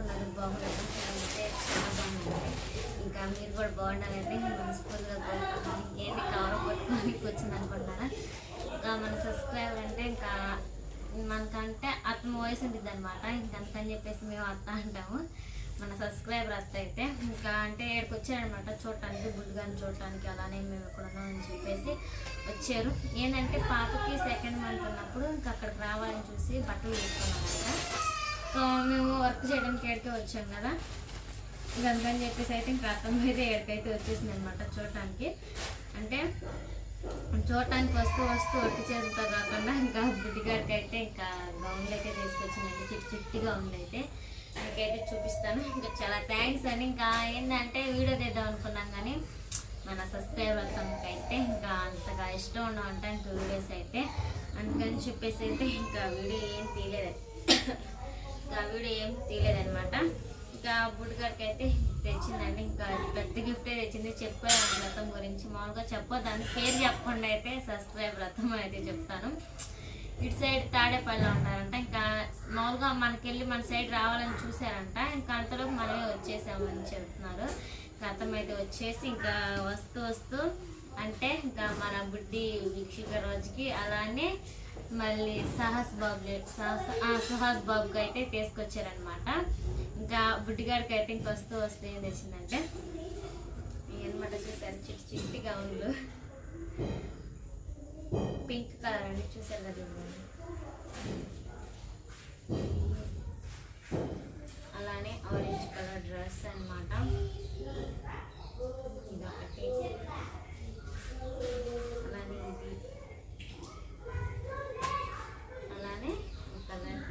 ఉన్నారు. బాగున్నారు చాలా బాగుంది ఇంకా మీరు కూడా బాగుండాలంటే మనస్ఫూర్తిగా కోరుకుంటున్నాను. ఏంటి కవర్ పట్టుకొని వచ్చింది అనుకుంటున్నారా? ఇంకా మన సబ్స్క్రైబర్ అంటే ఇంకా మనకంటే అతని వాయిస్ ఉంటుంది అనమాట ఇంకంతని చెప్పేసి మేము అత్త అంటాము. మన సబ్స్క్రైబర్ అత్త అయితే. ఇంకా అంటే ఇక్కడికి వచ్చారనమాట చూడటానికి బుడ్డుగాని చూడటానికి అలానే మేము ఎక్కడున్నాం అని చెప్పేసి వచ్చారు. ఏంటంటే పాపకి సెకండ్ మంత్ ఉన్నప్పుడు ఇంకా అక్కడికి రావాలని చూసి బట్టలు తీసుకున్నామంట అనమాట మేము వర్క్ చేయడానికి ఏడికే వచ్చాం కదా. ఇంకా అందుకని చెప్పేసి అయితే ఇంకా అర్థం అయితే ఏడికైతే వచ్చేసింది అనమాట చూడటానికి. అంటే చూడటానికి వస్తూ వస్తూ ఒట్టి చేతులతో కాకుండా ఇంకా బుడ్డిగాడికి అయితే ఇంకా గౌన్లు అయితే తీసుకొచ్చిందండి చిట్టి చిట్టిగా ఉందైతే. మీకైతే చూపిస్తాను. ఇంకా చాలా థ్యాంక్స్ అని ఇంకా ఏంటంటే వీడియో తీద్దాం అనుకున్నాం కానీ మన సబ్స్క్రైబర్ అయితే ఇంకా అంతగా ఇష్టం ఉండవంట ఇంకా వీడియోస్ అయితే. అందుకని చెప్పేసి అయితే ఇంకా వీడియో ఏం తీయలేదు. ఇంకా వీడియో ఏం తీయలేదనమాట ఇంకా బుడ్డిగాడికి అయితే తెచ్చిందండి. ఇంకా అది పెద్ద గిఫ్టే తెచ్చింది. చెప్పాను వ్రతం గురించి. మామూలుగా చెప్పొద్దని పేరు చెప్పకుండా అయితే సబ్స్క్రైబ్ వ్రతం అయితే చెప్తాను. ఇటు సైడ్ తాడేపల్లి ఉంటారంట ఇంకా మామూలుగా మనకెళ్ళి మన సైడ్ రావాలని చూసారంట ఇంకా అంతలోపు మనమే వచ్చేసామని చెప్తున్నారు. ఇంకా అయితే వచ్చేసి ఇంకా వస్తూ వస్తూ అంటే ఇంకా మన బుడ్డి వీక్షిక రోజుకి అలానే మళ్ళీ సాహస్ బాబు సాహస్ ఆ, సుహాస్ బాబుకి అయితే తీసుకొచ్చారనమాట ఇంకా బుడ్డిగాడికి అయితే ఇంక వస్తూ వస్తే ఏం తెచ్చిందంటే అనమాట చూసారు చిట్టి చిట్టి గౌన్లు పింక్ కలర్ అండి చూసారు కదా అలానే ఆరెంజ్ కలర్ డ్రెస్ అన్నమాట. ఇదొకటి అలానే ఇది అలానే కలర్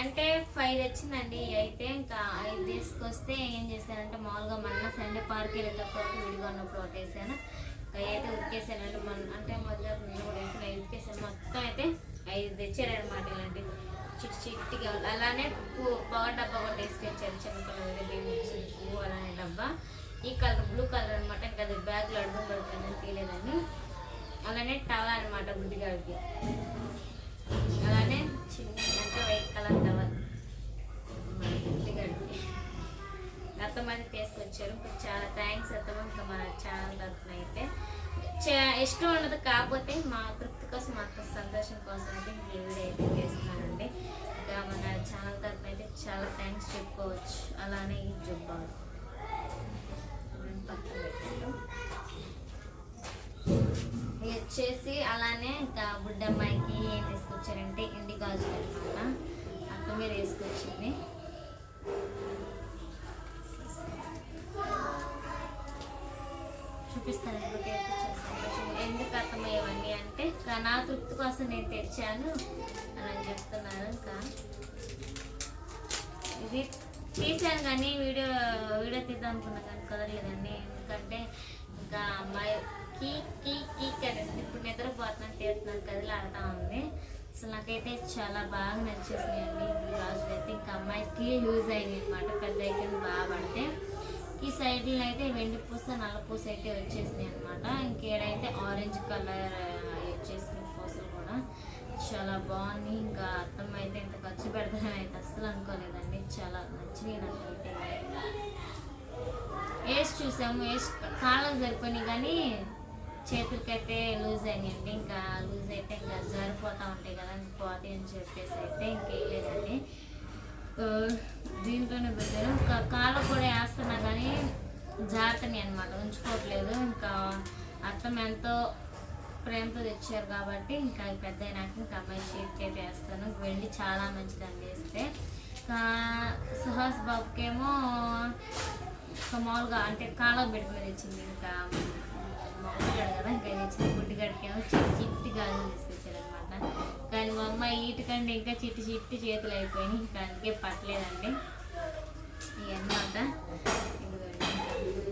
అంటే ఫైవ్ తెచ్చిందండి. అయితే ఇంకా ఐదు తీసుకొస్తే ఏం చేశానంటే మామూలుగా మొన్న సండే పార్క్ వెళ్ళేటప్పుడు విడిగా ఉన్నప్పుడు ఒకటేసాను ఇంకా అయితే ఉతికేసానంటే మన అంటే మొదలు నేను కూడా వేసాను. ఐదు ఉతికేసాను. మొత్తం అయితే ఐదు తెచ్చారనమాట ఇలాంటి చిట్టి చిట్టిగా అలానే పవర్ డబ్బా కూడా తీసుకొచ్చారు. చెమకలు పువ్వు అలానే డబ్బా. ఈ కలర్ బ్లూ కలర్ అనమాట ఇంకా అది బ్యాగ్లో అడుగు పడుతుందని తీయలేదని అలానే టవల్ అనమాట బుద్ధిగాడికి అలానే చిన్న మంది తీసుకొచ్చారు. చాలా థ్యాంక్స్ అత్తమ్మ ఇంకా మన ఛానల్ తరఫున అయితే. ఇష్టం ఉండదు కాకపోతే మా తృప్తి కోసం మా సంతోషం కోసం అయితే ఈ వీడియో అయితే చేస్తున్నానండి. ఇంకా మన ఛానల్ తరఫున అయితే చాలా థ్యాంక్స్ చెప్పుకోవచ్చు. అలానే ఈ జుబ్బాలు ఇది వచ్చేసి అలానే ఇంకా బుడ్డమ్మాయికి ఏం తీసుకొచ్చారంటే ఇండి గాజులు అనమాట అక్క మీద వేసుకొచ్చింది నా తృప్తి కోసం నేను తెచ్చాను అని అని చెప్తున్నారు ఇంకా. ఇది తీశాను కానీ వీడియో వీడియో తీద్దాం అనుకున్నా కానీ కుదరలేదండి. ఎందుకంటే ఇంకా అమ్మాయి కీ కీ కీ కనేసి ఇప్పుడు నిద్రపోతున్నాను తీస్తున్నాను కదిలి ఆడుతూ ఉంది. అసలు నాకైతే చాలా బాగా నచ్చేసినాయండి ఈ రోజులు అయితే. ఇంకా అమ్మాయికి యూజ్ అయింది అనమాట పెద్ద అయితే బాగా పడితే. ఈ సైడ్లో అయితే వెండి పూస నల్ల పూస అయితే వచ్చేసినాయి అనమాట ఇంకేడైతే ఆరెంజ్ కలర్ చేసిన ఫోసులు కూడా చాలా బాగుంది ఇంకా అత్తమ్మ అయితే ఇంత ఖర్చు పెడతానని అయితే అస్సలు అనుకోలేదండి. చాలా నచ్చినాయి నాకైతే వేసి చూసాము. వేసి కాళ్ళకు సరిపోయినాయి కానీ చేతులకైతే లూజ్ అయినాయండి. ఇంకా లూజ్ అయితే ఇంకా జారిపోతూ ఉంటాయి కదా ఇంక పోతాయి అని చెప్పేసి అయితే ఇంకేయలేదండి దీంట్లోనే పెట్టాను. ఇంకా కాళ్ళకు కూడా వేస్తున్నా కానీ జాగ్రత్తని అనమాట ఉంచుకోవట్లేదు. ఇంకా అర్థం ఎంతో ప్రేమతో తెచ్చారు కాబట్టి ఇంకా పెద్ద అయినాక ఇంకా అమ్మాయి చేతికి చేస్తాను వేస్తాను. వెండి చాలా మంచిదని చేస్తే సుహాస్ బాబుకేమో ఇంకా మామూలుగా అంటే కాళ్ళ పెట్టుకుని తెచ్చింది ఇంకా మొగ్గగాడు కదా ఇంకా తెచ్చింది. గుడ్డిగాడికేమో చిట్టి చిట్టి గాజులు తీసుకొచ్చారనమాట. కానీ మా అమ్మ ఈటికంటే ఇంకా చిట్టి చిట్టి చేతులు అయిపోయినాయి. ఇంకా అందుకే పట్టలేదండి. ఇవన్నమాట.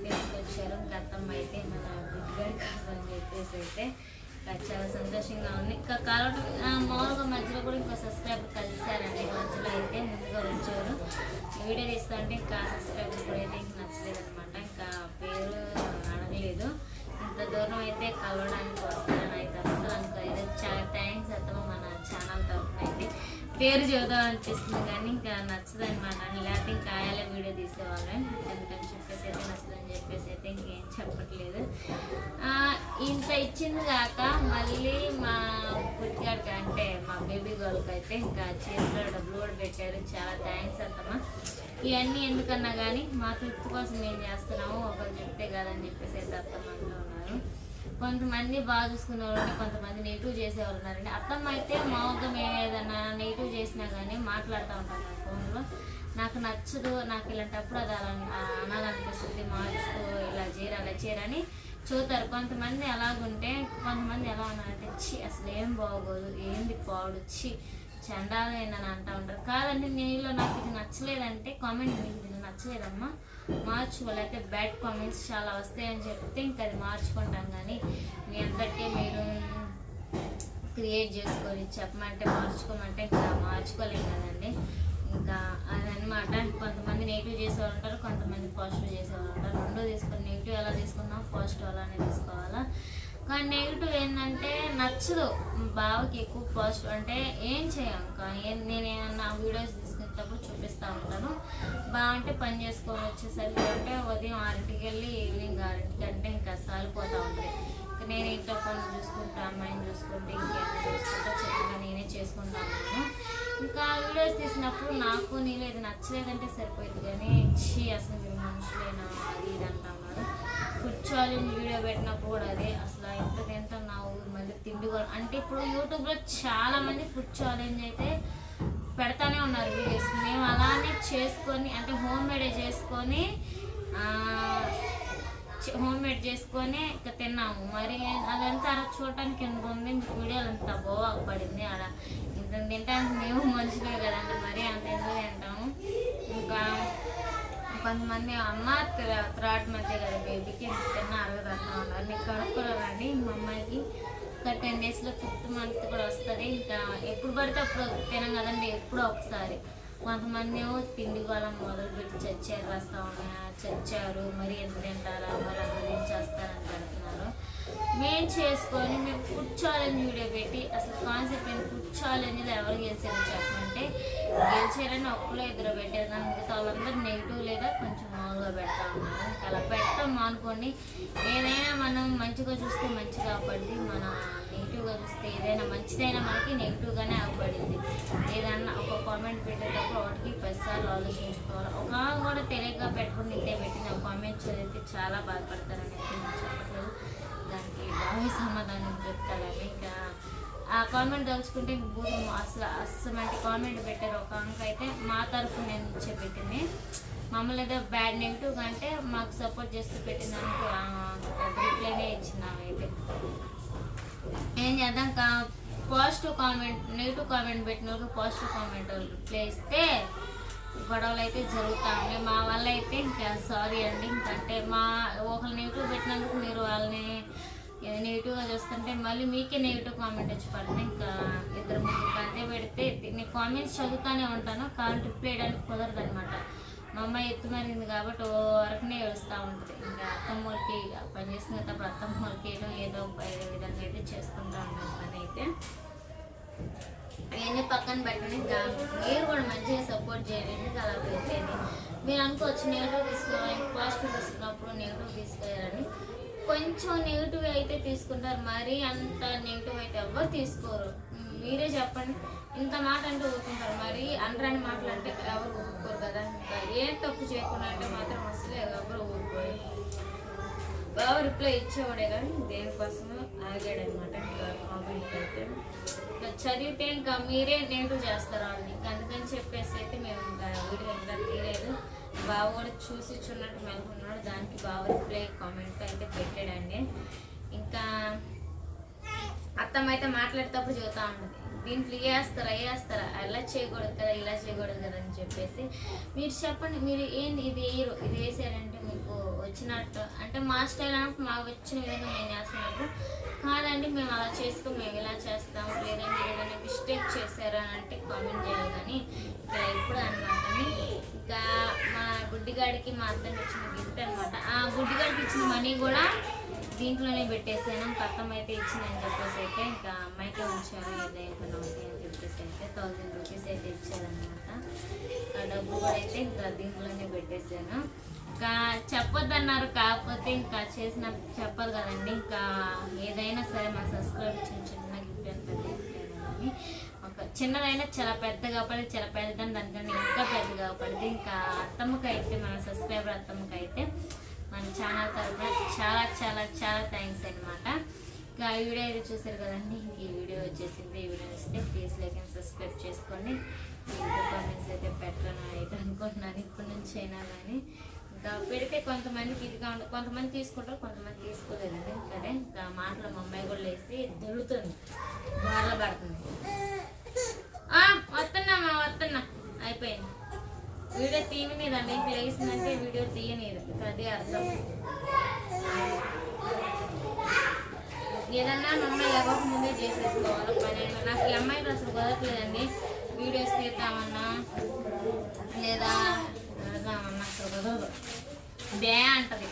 తీసుకొచ్చారు. ఇంకా అత్తమ్మ అయితే మన గుడ్డిగాడి కోసం అని చెప్పేసి అయితే చాలా సంతోషంగా ఉంది. ఇంకా కాలం మామూలుగా మధ్యలో కూడా ఇంకో సబ్స్క్రైబర్ కలిశారండి. మధ్యలో అయితే ముందుగా వచ్చారు వీడియో తీస్తుంటే ఇంకా సబ్స్క్రైబర్ కూడా అయితే ఇంక నచ్చలేదు అనమాట ఇంకా పేరు అడగలేదు. ఇంత దూరం అయితే కలవడానికి వస్తారని అయితే ఇంకా అనుకోలేదు. చాలా థ్యాంక్స్ అత్తమ్మ మన ఛానల్ తరఫున అయితే. పేరు చూద్దాం అనిపిస్తుంది కానీ ఇంకా నచ్చదు అనమాట లేకపోతే ఇంకా ఆయాలే వీడియో తీసేవాళ్ళం ఎందుకని చెప్పేసి అయితే నచ్చదని చెప్పేసి అయితే ఇంకేం చెప్పట్లేదు. ఇంత ఇచ్చింది కాక మళ్ళీ మా పుట్టిగాడికి అంటే మా బేబీ గర్ల్కి అయితే ఇంకా చేతిలో డబ్బులు కూడా పెట్టారు. చాలా థ్యాంక్స్ అత్తమ్మ. ఇవన్నీ ఎందుకన్నా కానీ మా తృప్తి కోసం ఏం చేస్తున్నాము ఒకరు చెప్తే కదని చెప్పేసి అయితే అత్తమ్మ అంటూ ఉన్నారు. కొంతమంది బాగా చూసుకునే వాళ్ళు కొంతమంది నెగిటివ్ చేసేవాళ్ళు ఉన్నారండి. అత్తమ్మ అయితే మామూలుగా మేము ఏదైనా నెగిటివ్ చేసినా కానీ మాట్లాడుతూ ఉంటాను నా ఫోన్లో. నాకు నచ్చదు నాకు ఇలాంటప్పుడు అది అలా అనాలనిపిస్తుంది మార్చుకో ఇలా చేయరు అలా చేయరని చూతారు. కొంతమంది అలాగుంటే కొంతమంది ఎలా ఉన్నారంటే చి అసలు ఏం బాగోదు ఏంది పాడు చి చండాలైందని అంటూ ఉంటారు. కాదండి నీలో నాకు ఇది నచ్చలేదంటే కామెంట్ మీకు ఇది నచ్చలేదమ్మా. మార్చుకోలేకపోతే బ్యాడ్ కామెంట్స్ చాలా వస్తాయని చెప్తే ఇంకా అది మార్చుకుంటాం కానీ మీ అందరికీ మీరు క్రియేట్ చేసుకొని చెప్పమంటే మార్చుకోమంటే ఇంకా మార్చుకోలేం కదండి. ఇంకా అదనమాట కొంతమంది నెగిటివ్ చేసేవాళ్ళు ఉంటారు కొంతమంది పాజిటివ్ చేసేవాళ్ళు ఉంటారు. రెండో తీసుకొని నెగిటివ్ ఎలా తీసుకున్నాం పాజిటివ్ అలానే తీసుకోవాలా? కానీ నెగిటివ్ ఏంటంటే నచ్చదు. బావకి ఎక్కువ పాజిటివ్ అంటే ఏం చేయం ఇంకా నేను ఏమన్నా వీడియోస్ తీసుకునేటప్పుడు చూపిస్తూ ఉంటాను. బాగుంటే పని చేసుకొని వచ్చేసరికి అంటే ఉదయం ఆరింటికి వెళ్ళి ఈవినింగ్ ఆరింటికి అంటే ఇంకా సాలిపోతూ ఉంటుంది. ఇంకా నేను ఇంట్లో పనులు చూసుకుంటా అమ్మాయిని చూసుకుంటే ఇంకేమైనా చూసుకుంటా చక్కగా నేనే చేసుకుంటా ఉన్నాను ఇంకా వీడియోస్ తీసినప్పుడు నాకు నీళ్ళు ఇది నచ్చలేదంటే సరిపోయింది కానీ ఇచ్చి అసలు మీరు మనుషులేనా? అది ఇది అంటా ఉన్నారు వీడియో పెట్టినప్పుడు కూడా అదే. అసలు ఎంత తింటున్నావు మళ్ళీ తిండి కూడా అంటే ఇప్పుడు యూట్యూబ్లో చాలా మంది ఫుడ్ ఛాలెంజ్ అయితే పెడతానే ఉన్నారు వీడియోస్ మేము అలానే చేసుకొని అంటే హోమ్ మేడే చేసుకొని హోమ్ మేడ్ చేసుకొని ఇక తిన్నాము. మరి అదంతా అలా చూడటానికి ఎంత ఉంది? వీడియోలు అంత బాగుపడింది ఆడ. ఇంత తింటానికి మేము మనుషులే కదండి. మరి అంత ఎందుకు తింటాము ఇంకా కొంతమంది అమ్మ త్రాట్ మధ్య కదా బేబీకి ఎంత తిన్నా అరగదు అంటా ఉన్నారు నీకు కనుక్కోరండి మా అమ్మాయికి ఇంకా టెన్ డేస్లో ఫిఫ్త్ మంత్ కూడా వస్తుంది. ఇంకా ఎప్పుడు పడితే అప్పుడు తినం కదండి ఎప్పుడో ఒకసారి. కొంతమంది ఏమో తిండి కాలం మొదలు పెట్టి చచ్చారు రాస్తా చచ్చారు మరి ఎంత తింటారా మరి అంత చేస్తారంటారు. మేము చేసుకొని మేము ఫుడ్ ఛాలెంజ్ వీడియో పెట్టి అసలు కాన్సెప్ట్ ఏంటి? ఫుడ్ ఛాలెంజ్లో ఎవరు గెలిచారని చెప్పమంటే గెలిచారని ఒక్కలో ఇద్దరు పెట్టారు. దాని మిగతా వాళ్ళందరూ నెగిటివ్ లేదా కొంచెం మామూలుగా పెడతా ఉన్నారు. అలా పెట్టడం అనుకోండి ఏదైనా మనం మంచిగా చూస్తే మంచిగా పడింది మన నెగిటివ్గా చూస్తే ఏదైనా మంచిదైనా మనకి నెగిటివ్గానే అవ్వబడింది ఏదన్నా ఒక కామెంట్ పెట్టేటప్పుడు ఒకటికి పదిసార్లు ఆలోచించుకోవాలి. ఒక కూడా తెలియక పెట్టుకుని ఇంతే పెట్టిన కామెంట్ చదివితే చాలా బాధపడతారని దానికి సమాధానం చెప్తారని ఇంకా ఆ కామెంట్ తలుచుకుంటే ఇంక బూతు అసలు అస్సమంటి కామెంట్ పెట్టారు. ఒక అంక అయితే మా తరఫు నేను పెట్టింది. మమ్మల్ని ఏదో బ్యాడ్ నెగిటివ్ అంటే మాకు సపోర్ట్ చేస్తూ పెట్టిందానికి రిప్లైనే ఇచ్చినాం అయితే. ఏం చేద్దాం పాజిటివ్ కామెంట్ నెగిటివ్ కామెంట్ పెట్టిన వాళ్ళకి పాజిటివ్ కామెంట్ రిప్లై ఇస్తే గొడవలు అయితే జరుగుతూ ఉన్నాయి. మా వల్ల అయితే ఇంకా సారీ అండి. ఇంకంటే మా ఒకళ్ళు నెగిటివ్ పెట్టినందుకు మీరు వాళ్ళని నెగిటివ్గా చూస్తుంటే మళ్ళీ మీకే నెగిటివ్ కామెంట్ వచ్చి పడుతుంది. ఇంకా ఇద్దరు ముగ్గురు అంతే పెడితే నేను కామెంట్స్ చదువుతూనే ఉంటాను కాల్ రిప్లై చేయడానికి కుదరదు అనమాట మా అమ్మాయి ఎత్తుమరింది కాబట్టి ఓ వరకునే ఏడుస్తూ ఉంటుంది. ఇంకా అత్తమ్మలకి పని తప్ప అత్తమ్మలకి ఏదో ఏదో ఏదో విధంగా అయితే చేసుకుంటా ఉంటాను పని అయితే. అవన్నీ పక్కన పెట్టండి. ఇంకా మీరు కూడా మంచిగా సపోర్ట్ చేయండి. ఎందుకు అలా పెట్టేది మీరు అనుకోవచ్చు నెగిటివ్ తీసుకోవాలి పాజిటివ్ తీసుకున్నప్పుడు నెగిటివ్ తీసుకోవాలని కొంచెం నెగిటివ్ అయితే తీసుకుంటారు. మరీ అంత నెగిటివ్ అయితే ఎవ్వరు తీసుకోరు. మీరే చెప్పండి. ఇంత మాట అంటే ఊరుకుంటారు. మరి అనరాని మాటలు అంటే ఎవరు ఊరుకోరు కదా. ఇంకా ఏం తప్పు చేయకుండా అంటే మాత్రం అసలు ఎవరు ఊరుకోరు. బాగా రిప్లై ఇచ్చేవాడే కానీ దేనికోసం ఆగాడనమాట. ఇంకా కామెంట్ అయితే. ఇంకా చదివితే ఇంకా మీరే నెగిటివ్ చేస్తారు వాళ్ళని. ఇంకా బావ కూడా చూసి చున్నట్టు మెలుకున్నాడు. దానికి బావ రిప్లై కామెంట్ అయితే పెట్టాడండి. ఇంకా అత్తమ్మ అయితే మాట్లాడేటప్పుడు చెబుతా ఉంటుంది. దీంట్లో ఏ వేస్తారా ఏ వేస్తారా? అలా చేయకూడదు కదా ఇలా చేయకూడదు కదా అని చెప్పేసి. మీరు చెప్పండి మీరు ఏంది ఇది వేయరు ఇది వేసారంటే మీకు వచ్చినట్టు. అంటే మా స్టైల్ అంటే మాకు వచ్చిన విధంగా మేము చేస్తున్నప్పుడు కాదండి మేము అలా చేసుకో మేము ఇలా చేస్తాం లేదంటే ఏదైనా మిస్టేక్ చేశారా అని అంటే కామెంట్ చేయాలి కానీ ఇంకా ఎప్పుడు అనమాట ఇంకా మా గుడ్డిగాడికి మా అత్తని ఇచ్చిన గిఫ్ట్ అనమాట. ఆ గుడ్డిగాడికి ఇచ్చిన మనీ కూడా దీంట్లోనే పెట్టేసాను కట్టం అయితే ఇచ్చిందని చెప్పేసి అయితే ఇంకా అమ్మాయికి ఉంచాను. ఏదైనా అవుతాయి అని చెప్పేసి అయితే థౌజండ్ రూపీస్ అయితే ఇచ్చారనమాట ఆ డబ్బు కూడా అయితే ఇంకా దీంట్లోనే పెట్టేశాను. ఇంకా చెప్పొద్దన్నారు కాకపోతే ఇంకా చేసిన చెప్పాలి కదండి. ఇంకా ఏదైనా సరే మా సబ్స్క్రైబ్ చిన్న చిన్న గిఫ్ట్ అని పెద్ద ఒక చిన్నదైనా చాలా పెద్దగా పడి చాలా పెద్దదని దానికన్నా ఇంకా పెద్దగా పడింది ఇంకా అత్తమ్మకి అయితే మన సబ్స్క్రైబర్ అత్తమ్మకి అయితే మన ఛానల్ తరఫున చాలా చాలా చాలా థ్యాంక్స్ అనమాట ఇంకా ఈ వీడియో అయితే చూసారు కదండి. ఇంక ఈ వీడియో వచ్చేసింది. ఈ వీడియో వస్తే ప్లీజ్ లైక్ అండ్ సబ్స్క్రైబ్ చేసుకోండి. ఇంకా కామెంట్స్ అయితే పెట్టను అయితే అనుకుంటున్నాను. ఇప్పటి నుంచి అయినా కానీ ఇంకా పెడితే కొంతమందికి ఇదిగా ఉండదు కొంతమంది తీసుకుంటారు కొంతమంది తీసుకోలేదండి. సరే ఇంకా మాటలు మా అమ్మాయి కూడా వేసి దొరుకుతుంది బాగా పడుతుంది. ఆ, వస్తున్నామా వస్తున్నా. అయిపోయింది. వీడియో తీయనిదండి ఇంక లేచిందంటే వీడియో తీయనిది. అదే అర్థం. ఏదన్నా మా అమ్మాయి లేకపోక ముందే చేసేసుకోవాలి పని నాకు ఈ అమ్మాయి అసలు కుదరట్లేదండి. వీడియోస్ తీద్దామన్నా లేదా వెళదామన్నా అసలు కుదరదు బే అంటది.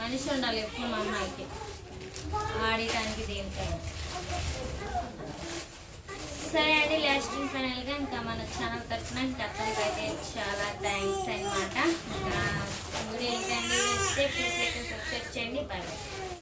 మనిషి ఉండాలి ఎప్పుడు మా అమ్మాయికి. ఆడటానికి దేనికైనా. సరే అండి లాస్ట్ ఫైనల్గా ఇంకా మన ఛానల్ తరఫున ఇంకా అయితే చాలా థ్యాంక్స్ అనమాట ఇంకా వీడియో ఏంటండి ప్లీజ్ సబ్స్క్రైబ్ చేయండి. బాయ్